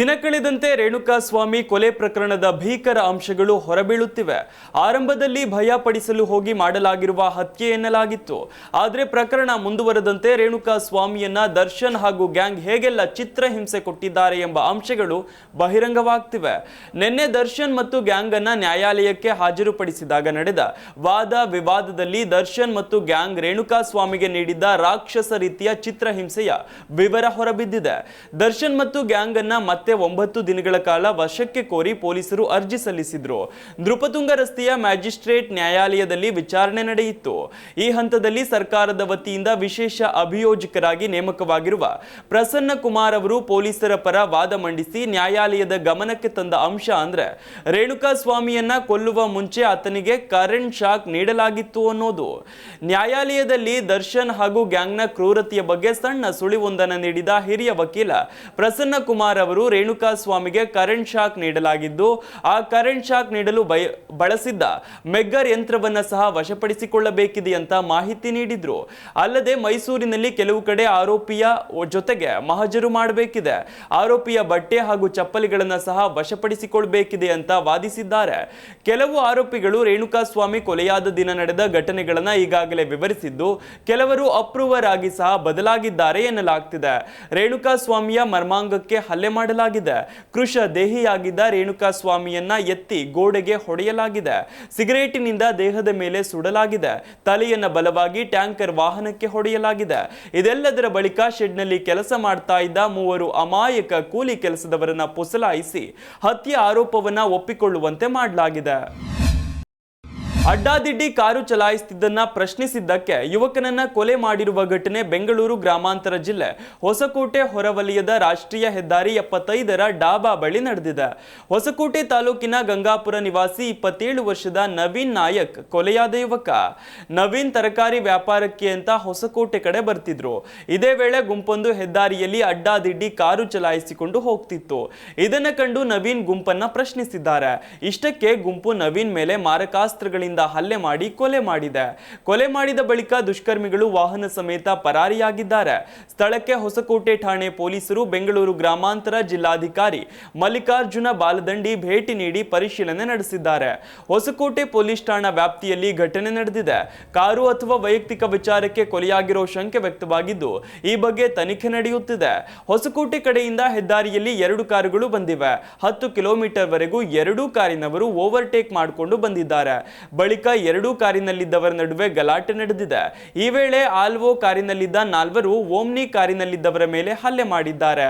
ದಿನ ಕಳೆದಂತೆ ರೇಣುಕಾ ಸ್ವಾಮಿ ಕೊಲೆ ಪ್ರಕರಣದ ಭೀಕರ ಅಂಶಗಳು ಹೊರಬೀಳುತ್ತಿವೆ. ಆರಂಭದಲ್ಲಿ ಭಯ ಪಡಿಸಲು ಹೋಗಿ ಮಾಡಲಾಗಿರುವ ಹತ್ಯೆ ಎನ್ನಲಾಗಿತ್ತು. ಆದರೆ ಪ್ರಕರಣ ಮುಂದುವರೆದಂತೆ ರೇಣುಕಾ ಸ್ವಾಮಿಯನ್ನ ದರ್ಶನ್ ಹಾಗೂ ಗ್ಯಾಂಗ್ ಹೇಗೆಲ್ಲ ಚಿತ್ರಹಿಂಸೆ ಕೊಟ್ಟಿದ್ದಾರೆ ಎಂಬ ಅಂಶಗಳು ಬಹಿರಂಗವಾಗ್ತಿವೆ. ನಿನ್ನೆ ದರ್ಶನ್ ಮತ್ತು ಗ್ಯಾಂಗ್ ಅನ್ನ ನ್ಯಾಯಾಲಯಕ್ಕೆ ಹಾಜರುಪಡಿಸಿದಾಗ ನಡೆದ ವಾದ ವಿವಾದದಲ್ಲಿ ದರ್ಶನ್ ಮತ್ತು ಗ್ಯಾಂಗ್ ರೇಣುಕಾ ಸ್ವಾಮಿಗೆ ನೀಡಿದ್ದ ರಾಕ್ಷಸ ರೀತಿಯ ಚಿತ್ರಹಿಂಸೆಯ ವಿವರ ಹೊರಬಿದ್ದಿದೆ. ದರ್ಶನ್ ಮತ್ತು ಗ್ಯಾಂಗ್ ಅನ್ನ ಮತ್ತೆ ಒಂಬತ್ತು ದಿನಗಳ ಕಾಲ ವಶಕ್ಕೆ ಕೋರಿ ಪೊಲೀಸರು ಅರ್ಜಿ ಸಲ್ಲಿಸಿದ್ರು. ನೃಪತುಂಗ ರಸ್ತೆಯ ಮ್ಯಾಜಿಸ್ಟ್ರೇಟ್ ನ್ಯಾಯಾಲಯದಲ್ಲಿ ವಿಚಾರಣೆ ನಡೆಯಿತು. ಈ ಹಂತದಲ್ಲಿ ಸರ್ಕಾರದ ವತಿಯಿಂದ ವಿಶೇಷ ಅಭಿಯೋಜಕರಾಗಿ ನೇಮಕವಾಗಿರುವ ಪ್ರಸನ್ನ ಕುಮಾರ್ ಅವರು ಪೊಲೀಸರ ಪರ ವಾದ ಮಂಡಿಸಿ ನ್ಯಾಯಾಲಯದ ಗಮನಕ್ಕೆ ತಂದ ಅಂಶ ಅಂದ್ರೆ ರೇಣುಕಾ ಸ್ವಾಮಿಯನ್ನ ಕೊಲ್ಲುವ ಮುಂಚೆ ಆತನಿಗೆ ಕರೆಂಟ್ ಶಾಕ್ ನೀಡಲಾಗಿತ್ತು ಅನ್ನೋದು. ನ್ಯಾಯಾಲಯದಲ್ಲಿ ದರ್ಶನ್ ಹಾಗೂ ಗ್ಯಾಂಗ್ನ ಕ್ರೂರತೆಯ ಬಗ್ಗೆ ಸಣ್ಣ ಸುಳಿವೊಂದನ್ನು ನೀಡಿದ ಹಿರಿಯ ವಕೀಲ ಪ್ರಸನ್ನ ಕುಮಾರ್ ಅವರು ರೇಣುಕಾ ಸ್ವಾಮಿಗೆ ಕರೆಂಟ್ ಶಾಕ್ ನೀಡಲಾಗಿದ್ದು, ಆ ಕರೆಂಟ್ ಶಾಕ್ ನೀಡಲು ಬಯ, ಬಳಸಿದ್ದ ಮೆಗ್ಗರ್ ಯಂತ್ರವನ್ನ ಸಹ ವಶಪಡಿಸಿಕೊಳ್ಳಬೇಕಿದೆ ಅಂತ ಮಾಹಿತಿ ನೀಡಿದ್ರು. ಅಲ್ಲದೆ ಮೈಸೂರಿನಲ್ಲಿ ಕೆಲವು ಕಡೆ ಆರೋಪಿಯ ಜೊತೆಗೆ ಮಹಜರು ಮಾಡಬೇಕಿದೆ. ಆರೋಪಿಯ ಬಟ್ಟೆ ಹಾಗೂ ಚಪ್ಪಲಿಗಳನ್ನ ಸಹ ವಶಪಡಿಸಿಕೊಳ್ಳಬೇಕಿದೆ ಅಂತ ವಾದಿಸಿದ್ದಾರೆ. ಕೆಲವು ಆರೋಪಿಗಳು ರೇಣುಕಾ ಸ್ವಾಮಿ ಕೊಲೆಯಾದ ದಿನ ನಡೆದ ಘಟನೆಗಳನ್ನ ಈಗಾಗಲೇ ವಿವರಿಸಿದ್ದು, ಕೆಲವರು ಅಪ್ರೂವರ್ ಆಗಿ ಸಹ ಬದಲಾಗಿದ್ದಾರೆ ಎನ್ನಲಾಗ್ತಿದೆ. ರೇಣುಕಾ ಸ್ವಾಮಿಯ ಮರ್ಮಾಂಗಕ್ಕೆ ಹಲ್ಲೆ ಮಾಡಲಾಗಿದೆ. ಕೃಷ ದೇಹಿಯಾಗಿದ್ದ ರೇಣುಕಾ ಸ್ವಾಮಿಯನ್ನ ಎತ್ತಿ ಗೋಡೆಗೆ ಹೊಡೆಯಲಾಗಿದೆ. ಸಿಗರೇಟಿನಿಂದ ದೇಹದ ಮೇಲೆ ಸುಡಲಾಗಿದೆ. ತಲೆಯನ್ನ ಬಲವಾಗಿ ಟ್ಯಾಂಕರ್ ವಾಹನಕ್ಕೆ ಹೊಡೆಯಲಾಗಿದೆ. ಇದೆಲ್ಲದರ ಬಳಿಕ ಶೆಡ್ನಲ್ಲಿ ಕೆಲಸ ಮಾಡ್ತಾ ಇದ್ದ ಮೂವರು ಅಮಾಯಕ ಕೂಲಿ ಕೆಲಸದವರನ್ನ ಪುಸಲಾಯಿಸಿ ಹತ್ಯೆ ಆರೋಪವನ್ನ ಒಪ್ಪಿಕೊಳ್ಳುವಂತೆ ಮಾಡಲಾಗಿದೆ. ಅಡ್ಡಾದಿಡ್ಡಿ ಕಾರು ಚಲಾಯಿಸುತ್ತಿದ್ದನ್ನ ಪ್ರಶ್ನಿಸಿದ್ದಕ್ಕೆ ಯುವಕನನ್ನ ಕೊಲೆ ಮಾಡಿರುವ ಘಟನೆ ಬೆಂಗಳೂರು ಗ್ರಾಮಾಂತರ ಜಿಲ್ಲೆ ಹೊಸಕೋಟೆ ಹೊರವಲಯದ ರಾಷ್ಟ್ರೀಯ ಹೆದ್ದಾರಿ ಎಪ್ಪತ್ತೈದರ ಡಾಬಾ ಬಳಿ ನಡೆದಿದೆ. ಹೊಸಕೋಟೆ ತಾಲೂಕಿನ ಗಂಗಾಪುರ ನಿವಾಸಿ ಇಪ್ಪತ್ತೇಳು ವರ್ಷದ ನವೀನ್ ನಾಯಕ್ ಕೊಲೆಯಾದ ಯುವಕ. ನವೀನ್ ತರಕಾರಿ ವ್ಯಾಪಾರಕ್ಕೆ ಅಂತ ಹೊಸಕೋಟೆ ಕಡೆ ಬರ್ತಿದ್ರು. ಇದೇ ವೇಳೆ ಗುಂಪೊಂದು ಹೆದ್ದಾರಿಯಲ್ಲಿ ಅಡ್ಡಾದಿಡ್ಡಿ ಕಾರು ಚಲಾಯಿಸಿಕೊಂಡು ಹೋಗ್ತಿತ್ತು. ಇದನ್ನ ಕಂಡು ನವೀನ್ ಗುಂಪನ್ನ ಪ್ರಶ್ನಿಸಿದ್ದಾರೆ. ಇಷ್ಟಕ್ಕೆ ಗುಂಪು ನವೀನ್ ಮೇಲೆ ಮಾರಕಾಸ್ತ್ರಗಳಿಂದ ಹಲ್ಲೆ ಮಾಡಿ ಕೊಲೆ ಮಾಡಿದೆ. ಕೊಲೆ ಮಾಡಿದ ಬಳಿಕ ದುಷ್ಕರ್ಮಿಗಳು ವಾಹನ ಸಮೇತ ಪರಾರಿಯಾಗಿದ್ದಾರೆ. ಸ್ಥಳಕ್ಕೆ ಹೊಸಕೋಟೆ ಠಾಣೆ ಪೊಲೀಸರು, ಬೆಂಗಳೂರು ಗ್ರಾಮಾಂತರ ಜಿಲ್ಲಾಧಿಕಾರಿ ಮಲ್ಲಿಕಾರ್ಜುನ ಬಾಲದಂಡಿ ಭೇಟಿ ನೀಡಿ ಪರಿಶೀಲನೆ ನಡೆಸಿದ್ದಾರೆ. ಹೊಸಕೋಟೆ ಪೊಲೀಸ್ ಠಾಣಾ ವ್ಯಾಪ್ತಿಯಲ್ಲಿ ಘಟನೆ ನಡೆದಿದೆ. ಕಾರು ಅಥವಾ ವೈಯಕ್ತಿಕ ವಿಚಾರಕ್ಕೆ ಕೊಲೆಯಾಗಿರೋ ಶಂಕೆ ವ್ಯಕ್ತವಾಗಿದ್ದು, ಈ ಬಗ್ಗೆ ತನಿಖೆ ನಡೆಯುತ್ತಿದೆ. ಹೊಸಕೋಟೆ ಕಡೆಯಿಂದ ಹೆದ್ದಾರಿಯಲ್ಲಿ ಎರಡು ಕಾರುಗಳು ಬಂದಿವೆ. ಹತ್ತು ಕಿಲೋಮೀಟರ್ ವರೆಗೂ ಎರಡೂ ಕಾರಿನವರು ಓವರ್ಟೇಕ್ ಮಾಡಿಕೊಂಡು ಬಂದಿದ್ದಾರೆ. ಬಳಿಕ ಎರಡೂ ಕಾರಿನಲ್ಲಿದ್ದವರ ನಡುವೆ ಗಲಾಟೆ ನಡೆದಿದೆ. ಈ ವೇಳೆ ಆಲ್ವೋ ಕಾರಿನಲ್ಲಿದ್ದ ನಾಲ್ವರು ಓಮ್ನಿ ಕಾರಿನಲ್ಲಿದ್ದವರ ಮೇಲೆ ಹಲ್ಲೆ ಮಾಡಿದ್ದಾರೆ.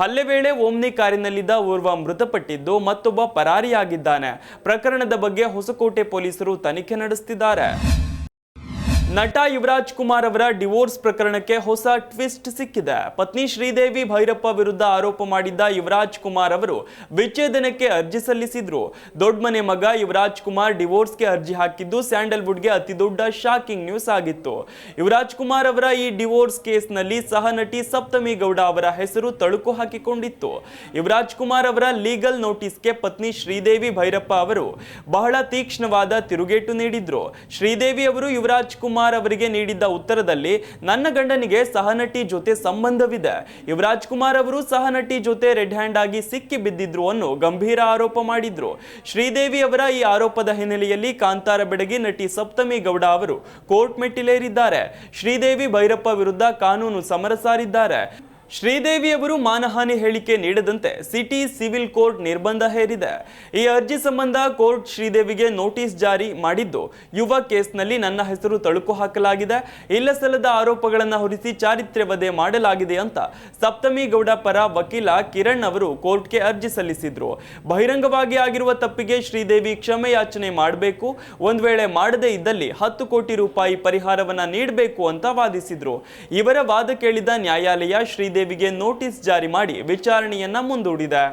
ಹಲ್ಲೆ ವೇಳೆ ಓಮ್ನಿ ಕಾರಿನಲ್ಲಿದ್ದ ಓರ್ವ ಮೃತಪಟ್ಟಿದ್ದು ಮತ್ತೊಬ್ಬ ಪರಾರಿಯಾಗಿದ್ದಾನೆ. ಪ್ರಕರಣದ ಬಗ್ಗೆ ಹೊಸಕೋಟೆ ಪೊಲೀಸರು ತನಿಖೆ ನಡೆಸುತ್ತಿದ್ದಾರೆ ನಟ ಯುವರಾಜ್ ಕುಮಾರ್ ಅವರ ಡಿವೋರ್ಸ್ ಪ್ರಕರಣಕ್ಕೆ ಹೊಸ ಟ್ವಿಸ್ಟ್ ಸಿಕ್ಕಿದೆ. ಪತ್ನಿ ಶ್ರೀದೇವಿ ಭೈರಪ್ಪ ವಿರುದ್ಧ ಆರೋಪ ಮಾಡಿದ್ದ ಯುವರಾಜ್ ಕುಮಾರ್ ಅವರು ವಿಚ್ಛೇದನಕ್ಕೆ ಅರ್ಜಿ ಸಲ್ಲಿಸಿದ್ರು. ದೊಡ್ಡಮನೆ ಮಗ ಯುವರಾಜ್ ಕುಮಾರ್ ಡಿವೋರ್ಸ್ಗೆ ಅರ್ಜಿ ಹಾಕಿದ್ದು ಸ್ಯಾಂಡಲ್ವುಡ್ಗೆ ಅತಿ ದೊಡ್ಡ ಶಾಕಿಂಗ್ ನ್ಯೂಸ್ ಆಗಿತ್ತು. ಯುವರಾಜ್ ಕುಮಾರ್ ಅವರ ಈ ಡಿವೋರ್ಸ್ ಕೇಸ್ನಲ್ಲಿ ಸಹ ನಟಿ ಸಪ್ತಮಿ ಗೌಡ ಅವರ ಹೆಸರು ತಳುಕು ಹಾಕಿಕೊಂಡಿತ್ತು. ಯುವರಾಜ್ ಕುಮಾರ್ ಅವರ ಲೀಗಲ್ ನೋಟಿಸ್ಗೆ ಪತ್ನಿ ಶ್ರೀದೇವಿ ಭೈರಪ್ಪ ಅವರು ಬಹಳ ತೀಕ್ಷ್ಣವಾದ ತಿರುಗೇಟು ನೀಡಿದ್ರು. ಶ್ರೀದೇವಿ ಅವರು ಯುವರಾಜ್ ಕುಮಾರ್ ಅವರಿಗೆ ನೀಡಿದ್ದ ಉತ್ತರದಲ್ಲಿ, ನನ್ನ ಗಂಡನಿಗೆ ಸಹನಟಿ ಜೊತೆ ಸಂಬಂಧವಿದೆ. ಯುವರಾಜ್ ಕುಮಾರ್ ಅವರು ಸಹನಟಿ ಜೊತೆ ರೆಡ್ ಹ್ಯಾಂಡ್ ಆಗಿ ಸಿಕ್ಕಿ ಬಿದ್ದಿದ್ರು ಅನ್ನೋ ಗಂಭೀರ ಆರೋಪ ಮಾಡಿದ್ರು. ಶ್ರೀದೇವಿ ಅವರ ಈ ಆರೋಪದ ಹಿನ್ನೆಲೆಯಲ್ಲಿ ಕಾಂತಾರ ಬೆಡಗಿ ನಟಿ ಸಪ್ತಮಿ ಗೌಡ ಅವರು ಕೋರ್ಟ್ ಮೆಟ್ಟಿಲೇರಿದ್ದಾರೆ. ಶ್ರೀದೇವಿ ಭೈರಪ್ಪ ವಿರುದ್ಧ ಕಾನೂನು ಸಮರ ಸಾರಿದ್ದಾರೆ. ಶ್ರೀದೇವಿ ಅವರು ಮಾನಹಾನಿ ಹೇಳಿಕೆ ನೀಡದಂತೆ ಸಿಟಿ ಸಿವಿಲ್ ಕೋರ್ಟ್ ನಿರ್ಬಂಧ ಹೇರಿದೆ. ಈ ಅರ್ಜಿ ಸಂಬಂಧ ಕೋರ್ಟ್ ಶ್ರೀದೇವಿಗೆ ನೋಟಿಸ್ ಜಾರಿ ಮಾಡಿದ್ದು, ಯುವ ಕೇಸ್ನಲ್ಲಿ ನನ್ನ ಹೆಸರು ತಳುಕು ಹಾಕಲಾಗಿದೆ. ಇಲ್ಲಸಲ್ಲದ ಆರೋಪಗಳನ್ನು ಹೊರಿಸಿ ಚಾರಿತ್ರ್ಯ ವಧೆ ಮಾಡಲಾಗಿದೆ ಅಂತ ಸಪ್ತಮಿ ಗೌಡ ಪರ ವಕೀಲ ಕಿರಣ್ ಅವರು ಕೋರ್ಟ್ಗೆ ಅರ್ಜಿ ಸಲ್ಲಿಸಿದ್ರು. ಬಹಿರಂಗವಾಗಿ ಆಗಿರುವ ತಪ್ಪಿಗೆ ಶ್ರೀದೇವಿ ಕ್ಷಮೆಯಾಚನೆ ಮಾಡಬೇಕು. ಒಂದು ವೇಳೆ ಮಾಡದೇ ಇದ್ದಲ್ಲಿ ಹತ್ತು ಕೋಟಿ ರೂಪಾಯಿ ಪರಿಹಾರವನ್ನ ನೀಡಬೇಕು ಅಂತ ವಾದಿಸಿದ್ರು. ಇವರ ವಾದ ಕೇಳಿದ ನ್ಯಾಯಾಲಯ ಶ್ರೀದೇವಿಗೆ ನೋಟಿಸ್ ಜಾರಿ ಮಾಡಿ ವಿಚಾರಣೆಯನ್ನ ಮುಂದೂಡಿದೆ.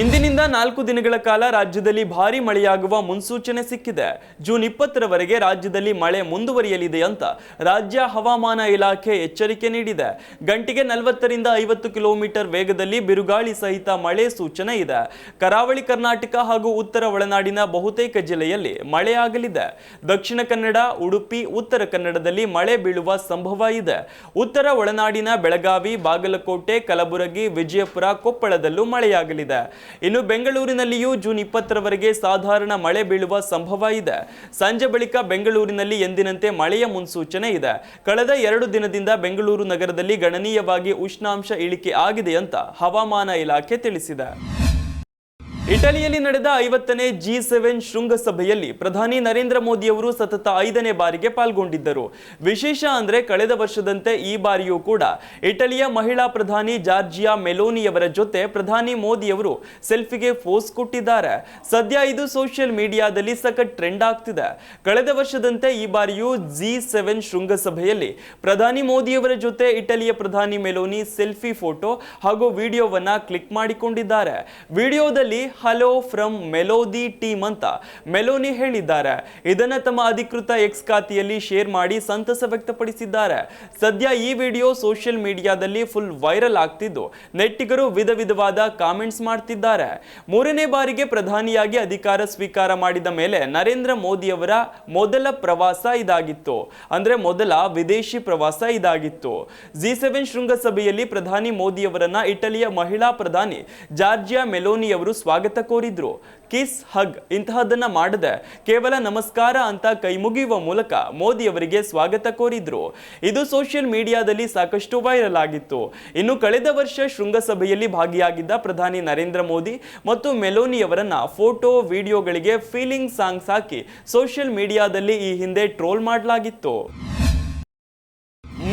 ಇಂದಿನಿಂದ ನಾಲ್ಕು ದಿನಗಳ ಕಾಲ ರಾಜ್ಯದಲ್ಲಿ ಭಾರಿ ಮಳೆಯಾಗುವ ಮುನ್ಸೂಚನೆ ಸಿಕ್ಕಿದೆ. ಜೂನ್ ಇಪ್ಪತ್ತರವರೆಗೆ ರಾಜ್ಯದಲ್ಲಿ ಮಳೆ ಮುಂದುವರಿಯಲಿದೆ ಅಂತ ರಾಜ್ಯ ಹವಾಮಾನ ಇಲಾಖೆ ಎಚ್ಚರಿಕೆ ನೀಡಿದೆ. ಗಂಟೆಗೆ ನಲವತ್ತರಿಂದ ಐವತ್ತು ಕಿಲೋಮೀಟರ್ ವೇಗದಲ್ಲಿ ಬಿರುಗಾಳಿ ಸಹಿತ ಮಳೆ ಸೂಚನೆ ಇದೆ. ಕರಾವಳಿ ಕರ್ನಾಟಕ ಹಾಗೂ ಉತ್ತರ ಒಳನಾಡಿನ ಬಹುತೇಕ ಜಿಲ್ಲೆಯಲ್ಲಿ ಮಳೆಯಾಗಲಿದೆ. ದಕ್ಷಿಣ ಕನ್ನಡ, ಉಡುಪಿ, ಉತ್ತರ ಕನ್ನಡದಲ್ಲಿ ಮಳೆ ಬೀಳುವ ಸಂಭವ ಇದೆ. ಉತ್ತರ ಒಳನಾಡಿನ ಬೆಳಗಾವಿ, ಬಾಗಲಕೋಟೆ, ಕಲಬುರಗಿ, ವಿಜಯಪುರ, ಕೊಪ್ಪಳದಲ್ಲೂ ಮಳೆಯಾಗಲಿದೆ. ಇನ್ನು ಬೆಂಗಳೂರಿನಲ್ಲಿಯೂ ಜೂನ್ ಇಪ್ಪತ್ತರವರೆಗೆ ಸಾಧಾರಣ ಮಳೆ ಬೀಳುವ ಸಂಭವ ಇದೆ. ಸಂಜೆ ಬಳಿಕ ಬೆಂಗಳೂರಿನಲ್ಲಿ ಎಂದಿನಂತೆ ಮಳೆಯ ಮುನ್ಸೂಚನೆ ಇದೆ. ಕಳೆದ ಎರಡು ದಿನದಿಂದ ಬೆಂಗಳೂರು ನಗರದಲ್ಲಿ ಗಣನೀಯವಾಗಿ ಉಷ್ಣಾಂಶ ಇಳಿಕೆ ಆಗಿದೆ ಅಂತ ಹವಾಮಾನ ಇಲಾಖೆ ತಿಳಿಸಿದೆ. ಇಟಲಿಯಲ್ಲಿ ನಡೆದ ಐವತ್ತನೇ ಜಿ ಸೆವೆನ್ ಶೃಂಗಸಭೆಯಲ್ಲಿ ಪ್ರಧಾನಿ ನರೇಂದ್ರ ಮೋದಿಯವರು ಸತತ ಐದನೇ ಬಾರಿಗೆ ಪಾಲ್ಗೊಂಡಿದ್ದರು. ವಿಶೇಷ ಅಂದರೆ ಕಳೆದ ವರ್ಷದಂತೆ ಈ ಬಾರಿಯೂ ಕೂಡ ಇಟಲಿಯ ಮಹಿಳಾ ಪ್ರಧಾನಿ ಜಾರ್ಜಿಯಾ ಮೆಲೋನಿಯವರ ಜೊತೆ ಪ್ರಧಾನಿ ಮೋದಿಯವರು ಸೆಲ್ಫಿಗೆ ಫೋಸ್ ಕೊಟ್ಟಿದ್ದಾರೆ. ಸದ್ಯ ಇದು ಸೋಷಿಯಲ್ ಮೀಡಿಯಾದಲ್ಲಿ ಸಖತ್ ಟ್ರೆಂಡ್ ಆಗ್ತಿದೆ. ಕಳೆದ ವರ್ಷದಂತೆ ಈ ಬಾರಿಯೂ ಜಿ ಸೆವೆನ್ ಶೃಂಗಸಭೆಯಲ್ಲಿ ಪ್ರಧಾನಿ ಮೋದಿಯವರ ಜೊತೆ ಇಟಲಿಯ ಪ್ರಧಾನಿ ಮೆಲೋನಿ ಸೆಲ್ಫಿ ಫೋಟೋ ಹಾಗೂ ವಿಡಿಯೋವನ್ನ ಕ್ಲಿಕ್ ಮಾಡಿಕೊಂಡಿದ್ದಾರೆ. ವಿಡಿಯೋದಲ್ಲಿ ಹಲೋ ಫ್ರಮ್ ಮೆಲೋದಿ ಟೀಮ್ ಅಂತ ಮೆಲೋನಿ ಹೇಳಿದ್ದಾರೆ. ಇದನ್ನ ತಮ್ಮ ಅಧಿಕೃತ ಎಕ್ಸ್ ಖಾತೆಯಲ್ಲಿ ಶೇರ್ ಮಾಡಿ ಸಂತಸ ವ್ಯಕ್ತಪಡಿಸಿದ್ದಾರೆ. ಸದ್ಯ ಈ ವಿಡಿಯೋ ಸೋಷಿಯಲ್ ಮೀಡಿಯಾದಲ್ಲಿ ಫುಲ್ ವೈರಲ್ ಆಗ್ತಿದ್ದು. ನೆಟ್ಟಿಗರು ವಿಧ ವಿಧವಾದ ಕಾಮೆಂಟ್ಸ್ ಮಾಡ್ತಿದ್ದಾರೆ. ಮೂರನೇ ಬಾರಿಗೆ ಪ್ರಧಾನಿಯಾಗಿ ಅಧಿಕಾರ ಸ್ವೀಕಾರ ಮಾಡಿದ ಮೇಲೆ ನರೇಂದ್ರ ಮೋದಿಯವರ ಮೊದಲ ಪ್ರವಾಸ ಇದಾಗಿತ್ತು. ಅಂದ್ರೆ ಮೊದಲ ವಿದೇಶಿ ಪ್ರವಾಸ ಇದಾಗಿತ್ತು. ಜಿ ಸೆವೆನ್ ಶೃಂಗಸಭೆಯಲ್ಲಿ ಪ್ರಧಾನಿ ಮೋದಿಯವರನ್ನ ಇಟಲಿಯ ಮಹಿಳಾ ಪ್ರಧಾನಿ ಜಾರ್ಜಿಯಾ ಮೆಲೋನಿಯವರು ಸ್ವಾಗತ ಕೋರಿದ್ರು. ಕಿಸ್ ಹಗ್ ಇಂತಹದನ್ನ ಮಾಡದೆ. ಕೇವಲ ನಮಸ್ಕಾರ ಅಂತ ಕೈ ಮುಗಿಯುವ ಮೂಲಕ ಮೋದಿ ಅವರಿಗೆ ಸ್ವಾಗತ ಕೋರಿದ್ರು. ಇದು ಸೋಷಿಯಲ್ ಮೀಡಿಯಾದಲ್ಲಿ ಸಾಕಷ್ಟು ವೈರಲ್ ಆಗಿತ್ತು. ಇನ್ನು ಕಳೆದ ವರ್ಷ ಶೃಂಗಸಭೆಯಲ್ಲಿ ಭಾಗಿಯಾಗಿದ್ದ ಪ್ರಧಾನಿ ನರೇಂದ್ರ ಮೋದಿ ಮತ್ತು ಮೆಲೋನಿ ಅವರನ್ನ ಫೋಟೋ, ವಿಡಿಯೋಗಳಿಗೆ ಫೀಲಿಂಗ್ ಸಾಂಗ್ಸ್ ಹಾಕಿ ಸೋಷಿಯಲ್ ಮೀಡಿಯಾದಲ್ಲಿ ಈ ಹಿಂದೆ ಟ್ರೋಲ್ ಮಾಡಲಾಗಿತ್ತು.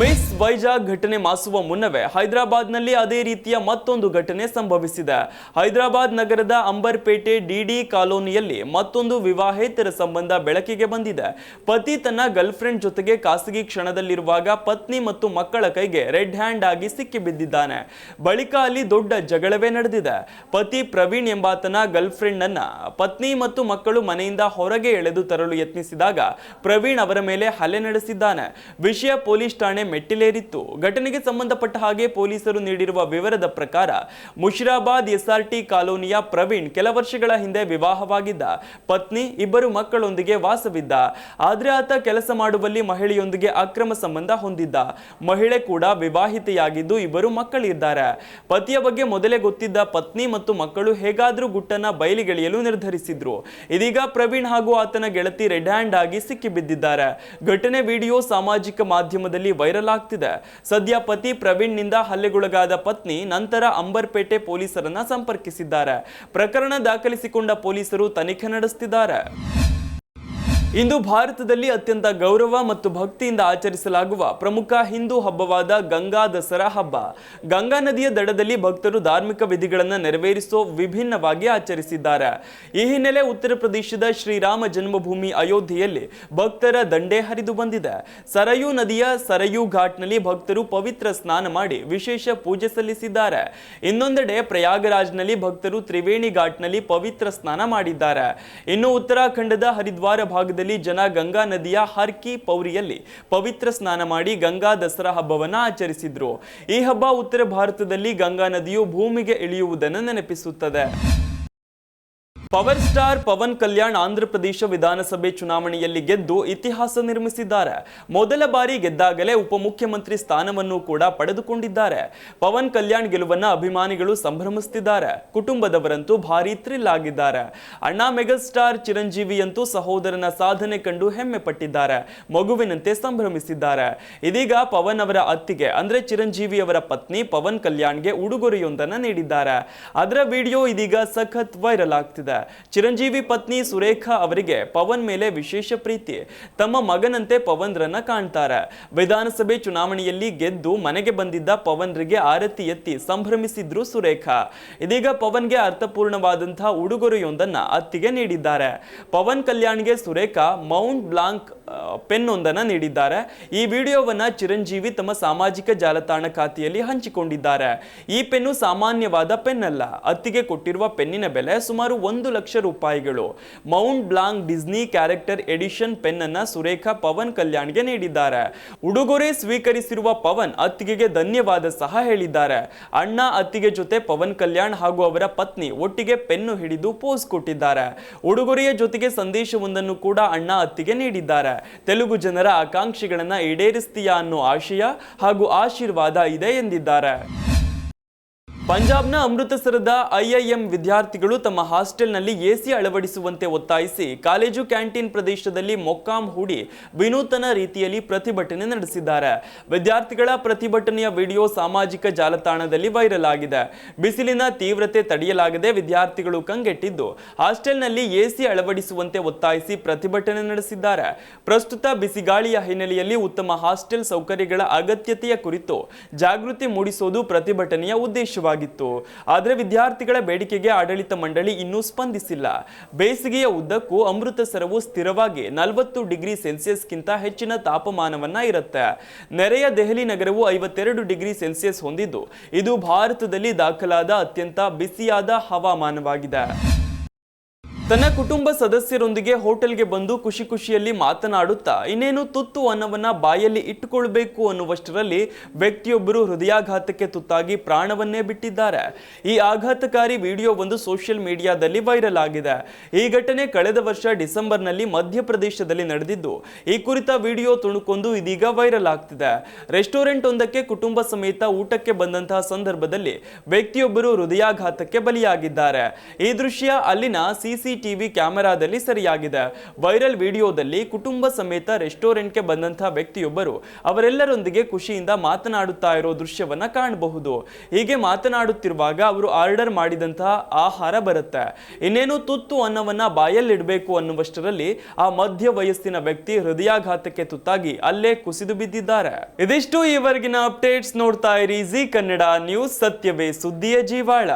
ಮಿಸ್ ವೈಜಾಗ್ ಘಟನೆ ಮಾಸುವ ಮುನ್ನವೇ ಹೈದರಾಬಾದ್ನಲ್ಲಿ ಅದೇ ರೀತಿಯ ಮತ್ತೊಂದು ಘಟನೆ ಸಂಭವಿಸಿದೆ. ಹೈದರಾಬಾದ್ ನಗರದ ಅಂಬರ್ಪೇಟೆ ಡಿಡಿ ಕಾಲೋನಿಯಲ್ಲಿ ಮತ್ತೊಂದು ವಿವಾಹೇತರ ಸಂಬಂಧ ಬೆಳಕಿಗೆ ಬಂದಿದೆ. ಪತಿ ತನ್ನ ಗರ್ಲ್ಫ್ರೆಂಡ್ ಜೊತೆಗೆ ಖಾಸಗಿ ಕ್ಷಣದಲ್ಲಿರುವಾಗ ಪತ್ನಿ ಮತ್ತು ಮಕ್ಕಳ ಕೈಗೆ ರೆಡ್ ಹ್ಯಾಂಡ್ ಆಗಿ ಸಿಕ್ಕಿಬಿದ್ದಿದ್ದಾನೆ ಬಳಿಕ ಅಲ್ಲಿ ದೊಡ್ಡ ಜಗಳವೇ ನಡೆದಿದೆ. ಪತಿ ಪ್ರವೀಣ್ ಎಂಬಾತನ ಗರ್ಲ್ಫ್ರೆಂಡ್ ಅನ್ನ ಪತ್ನಿ ಮತ್ತು ಮಕ್ಕಳು ಮನೆಯಿಂದ ಹೊರಗೆ ಎಳೆದು ತರಲು ಯತ್ನಿಸಿದಾಗ ಪ್ರವೀಣ್ ಅವರ ಮೇಲೆ ಹಲ್ಲೆ ನಡೆಸಿದ್ದಾನೆ. ವಿಷಯ ಪೊಲೀಸ್ ಠಾಣೆ ಮೆಟ್ಟಿಲೇರಿತ್ತು. ಘಟನೆಗೆ ಸಂಬಂಧಪಟ್ಟ ಹಾಗೆ ಪೊಲೀಸರು ನೀಡಿರುವ ವಿವರದ ಪ್ರಕಾರ, ಮುಷಿರಾಬಾದ್ ಎಸ್ಆರ್ಟಿ ಕಾಲೋನಿಯ ಪ್ರವೀಣ್ ಕೆಲ ವರ್ಷಗಳ ಹಿಂದೆ ವಿವಾಹವಾಗಿದ್ದ. ಪತ್ನಿ, ಇಬ್ಬರು ಮಕ್ಕಳೊಂದಿಗೆ ವಾಸವಿದ್ದ. ಆದರೆ ಆತ ಕೆಲಸ ಮಾಡುವಲ್ಲಿ ಮಹಿಳೆಯೊಂದಿಗೆ ಅಕ್ರಮ ಸಂಬಂಧ ಹೊಂದಿದ್ದ. ಮಹಿಳೆ ಕೂಡ ವಿವಾಹಿತೆಯಾಗಿದ್ದು ಇಬ್ಬರು ಮಕ್ಕಳಿದ್ದಾರೆ. ಪತಿಯ ಬಗ್ಗೆ ಮೊದಲೇ ಗೊತ್ತಿದ್ದ ಪತ್ನಿ ಮತ್ತು ಮಕ್ಕಳು ಹೇಗಾದರೂ ಗುಟ್ಟನ್ನ ಬಯಲಿಗೆಳೆಯಲು ನಿರ್ಧರಿಸಿದ್ರು. ಇದೀಗ ಪ್ರವೀಣ್ ಹಾಗೂ ಆತನ ಗೆಳತಿ ರೆಡ್ ಹ್ಯಾಂಡ್ ಆಗಿ ಸಿಕ್ಕಿಬಿದ್ದಿದ್ದಾರೆ. ಘಟನೆ ವಿಡಿಯೋ ಸಾಮಾಜಿಕ ಮಾಧ್ಯಮದಲ್ಲಿ ವೈರಲ್ ಆಗ್ತಿದೆ ಸದ್ಯ ಪತಿ ಪ್ರವೀಣ್ನಿಂದ ಹಲ್ಲೆಗೊಳಗಾದ ಪತ್ನಿ, ನಂತರ ಅಂಬರ್ಪೇಟೆ ಪೊಲೀಸರನ್ನ ಸಂಪರ್ಕಿಸಿದ್ದಾರೆ. ಪ್ರಕರಣ ದಾಖಲಿಸಿಕೊಂಡ ಪೊಲೀಸರು ತನಿಖೆ ನಡೆಸುತ್ತಿದ್ದಾರೆ ಇಂದು ಭಾರತದಲ್ಲಿ ಅತ್ಯಂತ ಗೌರವ ಮತ್ತು ಭಕ್ತಿಯಿಂದ ಆಚರಿಸಲಾಗುವ ಪ್ರಮುಖ ಹಿಂದೂ ಹಬ್ಬವಾದ ಗಂಗಾ ದಸರಾ ಹಬ್ಬ. ಗಂಗಾ ನದಿಯ ದಡದಲ್ಲಿ ಭಕ್ತರು ಧಾರ್ಮಿಕ ವಿಧಿಗಳನ್ನು ನೆರವೇರಿಸೋ ವಿಭಿನ್ನವಾಗಿ ಆಚರಿಸಿದ್ದಾರೆ. ಈ ಹಿನ್ನೆಲೆ ಉತ್ತರ ಪ್ರದೇಶದ ಶ್ರೀರಾಮ ಜನ್ಮಭೂಮಿ ಅಯೋಧ್ಯೆಯಲ್ಲಿ ಭಕ್ತರ ದಂಡೆ ಹರಿದು ಬಂದಿದೆ. ಸರಯೂ ನದಿಯ ಸರಯೂ ಘಾಟ್ನಲ್ಲಿ ಭಕ್ತರು ಪವಿತ್ರ ಸ್ನಾನ ಮಾಡಿ ವಿಶೇಷ ಪೂಜೆ ಸಲ್ಲಿಸಿದ್ದಾರೆ. ಇನ್ನೊಂದೆಡೆ ಪ್ರಯಾಗರಾಜ್ನಲ್ಲಿ ಭಕ್ತರು ತ್ರಿವೇಣಿ ಘಾಟ್ನಲ್ಲಿ ಪವಿತ್ರ ಸ್ನಾನ ಮಾಡಿದ್ದಾರೆ. ಇನ್ನು ಉತ್ತರಾಖಂಡದ ಹರಿದ್ವಾರ ಭಾಗದಲ್ಲಿ ಜನ ಗಂಗಾ ನದಿಯ ಹರ್ಕಿ ಪೌರಿಯಲ್ಲಿ ಪವಿತ್ರ ಸ್ನಾನ ಮಾಡಿ ಗಂಗಾ ದಸರಾ ಹಬ್ಬವನ್ನ ಆಚರಿಸಿದ್ರು. ಈ ಹಬ್ಬ ಉತ್ತರ ಭಾರತದಲ್ಲಿ ಗಂಗಾ ನದಿಯು ಭೂಮಿಗೆ ಇಳಿಯುವುದನ್ನು ನೆನಪಿಸುತ್ತದೆ. ಪವರ್ ಸ್ಟಾರ್ ಪವನ್ ಕಲ್ಯಾಣ್ ಆಂಧ್ರ ಪ್ರದೇಶ ವಿಧಾನಸಭೆ ಚುನಾವಣೆಯಲ್ಲಿ ಗೆದ್ದು ಇತಿಹಾಸ ನಿರ್ಮಿಸಿದ್ದಾರೆ. ಮೊದಲ ಬಾರಿ ಗೆದ್ದಾಗಲೇ ಉಪಮುಖ್ಯಮಂತ್ರಿ ಸ್ಥಾನವನ್ನು ಕೂಡ ಪಡೆದುಕೊಂಡಿದ್ದಾರೆ. ಪವನ್ ಕಲ್ಯಾಣ್ ಗೆಲುವನ್ನ ಅಭಿಮಾನಿಗಳು ಸಂಭ್ರಮಿಸುತ್ತಿದ್ದಾರೆ ಕುಟುಂಬದವರಂತೂ ಭಾರಿ ಥ್ರಿಲ್ ಆಗಿದ್ದಾರೆ. ಅಣ್ಣಾ ಮೆಗಾಸ್ಟಾರ್ ಚಿರಂಜೀವಿಯಂತೂ ಸಹೋದರನ ಸಾಧನೆ ಕಂಡು ಹೆಮ್ಮೆ ಪಟ್ಟಿದ್ದಾರೆ. ಮಗುವಿನಂತೆ ಸಂಭ್ರಮಿಸಿದ್ದಾರೆ. ಇದೀಗ ಪವನ್ ಅವರ ಅತ್ತಿಗೆ, ಅಂದ್ರೆ ಚಿರಂಜೀವಿ ಅವರ ಪತ್ನಿ ಪವನ್ ಕಲ್ಯಾಣ್ಗೆ ಉಡುಗೊರೆಯೊಂದನ್ನು ನೀಡಿದ್ದಾರೆ. ಅದರ ವಿಡಿಯೋ ಇದೀಗ ಸಖತ್ ವೈರಲ್ ಆಗ್ತಿದೆ. ಚಿರಂಜೀವಿ ಪತ್ನಿ ಸುರೇಖಾ ಅವರಿಗೆ ಪವನ್ ಮೇಲೆ ವಿಶೇಷ ಪ್ರೀತಿ. ತಮ್ಮ ಮಗನಂತೆ ಪವನ್ರನ್ನ ಕಾಣ್ತಾರೆ. ವಿಧಾನಸಭೆ ಚುನಾವಣೆಯಲ್ಲಿ ಗೆದ್ದು ಮನೆಗೆ ಬಂದಿದ್ದ ಪವನ್ರಿಗೆ ಆರತಿ ಎತ್ತಿ ಸಂಭ್ರಮಿಸಿದ್ರು ಸುರೇಖಾ. ಇದೀಗ ಪವನ್ಗೆ ಅರ್ಥಪೂರ್ಣವಾದಂತಹ ಉಡುಗೊರೆಯೊಂದನ್ನ ಅತ್ತಿಗೆ ನೀಡಿದ್ದಾರೆ. ಪವನ್ ಕಲ್ಯಾಣ್ಗೆ ಸುರೇಖಾ ಮೌಂಟ್ ಬ್ಲಾಂಕ್ ಪೆನ್ ಒಂದನ್ನು ನೀಡಿದ್ದಾರೆ. ಈ ವಿಡಿಯೋವನ್ನು ಚಿರಂಜೀವಿ ತಮ್ಮ ಸಾಮಾಜಿಕ ಜಾಲತಾಣ ಖಾತೆಯಲ್ಲಿ ಹಂಚಿಕೊಂಡಿದ್ದಾರೆ. ಈ ಪೆನ್ನು ಸಾಮಾನ್ಯವಾದ ಪೆನ್ ಅಲ್ಲ ಅತ್ತಿಗೆ ಕೊಟ್ಟಿರುವ ಪೆನ್ನಿನ ಬೆಲೆ ಸುಮಾರು ಒಂದು ಲಕ್ಷ ರೂಪಾಯಿಗಳು. Mont Blanc Disney character edition pen ಅನ್ನ ಸುರೇಖಾ ಪವನ್ ಕಲ್ಯಾಣ್ಗೆ ನೀಡಿದ್ದಾರೆ. ಉಡುಗೊರೆ ಸ್ವೀಕರಿಸಿರುವ ಪವನ್ ಅತ್ತಿಗೆಗೆ ಧನ್ಯವಾದ ಸಹ ಹೇಳಿದ್ದಾರೆ. ಅಣ್ಣ ಅತ್ತಿಗೆ ಜೊತೆ ಪವನ್ ಕಲ್ಯಾಣ್ ಹಾಗೂ ಅವರ ಪತ್ನಿ ಒಟ್ಟಿಗೆ ಪೆನ್ನು ಹಿಡಿದು ಪೋಸ್ ಕೊಟ್ಟಿದ್ದಾರೆ. ಉಡುಗೊರೆಯ ಜೊತೆಗೆ ಸಂದೇಶವೊಂದನ್ನು ಕೂಡ ಅಣ್ಣ ಅತ್ತಿಗೆ ನೀಡಿದ್ದಾರೆ. ತೆಲುಗು ಜನರ ಆಕಾಂಕ್ಷೆಗಳನ್ನು ಈಡೇರಿಸ್ತೀಯಾ ಅನ್ನೋ ಆಶಯ ಹಾಗೂ ಆಶೀರ್ವಾದ ಇದೆ ಎಂದಿದ್ದಾರೆ. ಪಂಜಾಬ್ನ ಅಮೃತಸರದ ಐಐಎಂ ವಿದ್ಯಾರ್ಥಿಗಳು ತಮ್ಮ ಹಾಸ್ಟೆಲ್ನಲ್ಲಿ ಎಸಿ ಅಳವಡಿಸುವಂತೆ ಒತ್ತಾಯಿಸಿ ಕಾಲೇಜು ಕ್ಯಾಂಟೀನ್ ಪ್ರದೇಶದಲ್ಲಿ ಮೊಕ್ಕಾಂ ಹೂಡಿ ವಿನೂತನ ರೀತಿಯಲ್ಲಿ ಪ್ರತಿಭಟನೆ ನಡೆಸಿದ್ದಾರೆ. ವಿದ್ಯಾರ್ಥಿಗಳ ಪ್ರತಿಭಟನೆಯ ವಿಡಿಯೋ ಸಾಮಾಜಿಕ ಜಾಲತಾಣದಲ್ಲಿ ವೈರಲ್ ಆಗಿದೆ. ಬಿಸಿಲಿನ ತೀವ್ರತೆ ತಡೆಯಲಾಗದೆ ವಿದ್ಯಾರ್ಥಿಗಳು ಕಂಗೆಟ್ಟಿದ್ದು, ಹಾಸ್ಟೆಲ್ನಲ್ಲಿ ಎಸಿ ಅಳವಡಿಸುವಂತೆ ಒತ್ತಾಯಿಸಿ ಪ್ರತಿಭಟನೆ ನಡೆಸಿದ್ದಾರೆ. ಪ್ರಸ್ತುತ ಬಿಸಿಗಾಳಿಯ ಹಿನ್ನೆಲೆಯಲ್ಲಿ ಉತ್ತಮ ಹಾಸ್ಟೆಲ್ ಸೌಕರ್ಯಗಳ ಅಗತ್ಯತೆಯ ಕುರಿತು ಜಾಗೃತಿ ಮೂಡಿಸೋದು ಪ್ರತಿಭಟನೆಯ ಉದ್ದೇಶವಾಗಿತ್ತು ಆದರೆ ವಿದ್ಯಾರ್ಥಿಗಳ ಬೇಡಿಕೆಗೆ ಆಡಳಿತ ಮಂಡಳಿ ಇನ್ನೂ ಸ್ಪಂದಿಸಿಲ್ಲ. ಬೇಸಿಗೆಯ ಉದ್ದಕ್ಕೂ ಅಮೃತಸರವು ಸ್ಥಿರವಾಗಿ ನಲವತ್ತು ಡಿಗ್ರಿ ಸೆಲ್ಸಿಯಸ್ಗಿಂತ ಹೆಚ್ಚಿನ ತಾಪಮಾನವನ್ನ ಇರುತ್ತೆ. ನೆರೆಯ ದೆಹಲಿ ನಗರವು ಐವತ್ತೆರಡು ಡಿಗ್ರಿ ಸೆಲ್ಸಿಯಸ್ ಹೊಂದಿದ್ದು, ಇದು ಭಾರತದಲ್ಲಿ ದಾಖಲಾದ ಅತ್ಯಂತ ಬಿಸಿಯಾದ ಹವಾಮಾನವಾಗಿದೆ. ತನ್ನ ಕುಟುಂಬ ಸದಸ್ಯರೊಂದಿಗೆ ಹೋಟೆಲ್ಗೆ ಬಂದು ಖುಷಿ ಖುಷಿಯಲ್ಲಿ ಮಾತನಾಡುತ್ತಾ, ಇನ್ನೇನು ತುತ್ತು ಅನ್ನವನ್ನ ಬಾಯಲ್ಲಿ ಇಟ್ಟುಕೊಳ್ಬೇಕು ಅನ್ನುವಷ್ಟರಲ್ಲಿ ವ್ಯಕ್ತಿಯೊಬ್ಬರು ಹೃದಯಾಘಾತಕ್ಕೆ ತುತ್ತಾಗಿ ಪ್ರಾಣವನ್ನೇ ಬಿಟ್ಟಿದ್ದಾರೆ. ಈ ಆಘಾತಕಾರಿ ವಿಡಿಯೋ ಒಂದು ಸೋಷಿಯಲ್ ಮೀಡಿಯಾದಲ್ಲಿ ವೈರಲ್ ಆಗಿದೆ. ಈ ಘಟನೆ ಕಳೆದ ವರ್ಷ ಡಿಸೆಂಬರ್ನಲ್ಲಿ ಮಧ್ಯಪ್ರದೇಶದಲ್ಲಿ ನಡೆದಿದ್ದು, ಈ ಕುರಿತ ವಿಡಿಯೋ ತುಣುಕೊಂದು ಇದೀಗ ವೈರಲ್ ಆಗ್ತಿದೆ. ರೆಸ್ಟೋರೆಂಟ್ ಒಂದಕ್ಕೆ ಕುಟುಂಬ ಸಮೇತ ಊಟಕ್ಕೆ ಬಂದಂತಹ ಸಂದರ್ಭದಲ್ಲಿ ವ್ಯಕ್ತಿಯೊಬ್ಬರು ಹೃದಯಾಘಾತಕ್ಕೆ ಬಲಿಯಾಗಿದ್ದಾರೆ. ಈ ದೃಶ್ಯ ಅಲ್ಲಿನ ಸಿಸಿಟಿವಿ ಕ್ಯಾಮೆರಾದಲ್ಲಿ ಸರಿಯಾಗಿದೆ. ವೈರಲ್ ವಿಡಿಯೋದಲ್ಲಿ ಕುಟುಂಬ ಸಮೇತ ರೆಸ್ಟೋರೆಂಟ್ಗೆ ಬಂದಂತಹ ವ್ಯಕ್ತಿಯೊಬ್ಬರು ಅವರೆಲ್ಲರೊಂದಿಗೆ ಖುಷಿಯಿಂದ ಮಾತನಾಡುತ್ತಾ ಇರೋ ದೃಶ್ಯವನ್ನ ಕಾಣಬಹುದು. ಹೀಗೆ ಮಾತನಾಡುತ್ತಿರುವಾಗ ಅವರು ಆರ್ಡರ್ ಮಾಡಿದಂತಹ ಆಹಾರ ಬರುತ್ತೆ. ಇನ್ನೇನು ತುತ್ತು ಅನ್ನವನ್ನ ಬಾಯಲ್ಲಿಡಬೇಕು ಅನ್ನುವಷ್ಟರಲ್ಲಿ ಆ ಮಧ್ಯ ವಯಸ್ಸಿನ ವ್ಯಕ್ತಿ ಹೃದಯಾಘಾತಕ್ಕೆ ತುತ್ತಾಗಿ ಅಲ್ಲೇ ಕುಸಿದು ಬಿದ್ದಿದ್ದಾರೆ. ಇದಿಷ್ಟು ಈವರೆಗಿನ ಅಪ್ಡೇಟ್ಸ್ ನೋಡ್ತಾ ಇರಿ. ಜಿ ಕನ್ನಡ ನ್ಯೂಸ್ ಸತ್ಯವೇ ಸುದ್ದಿಯ ಜೀವಾಳ.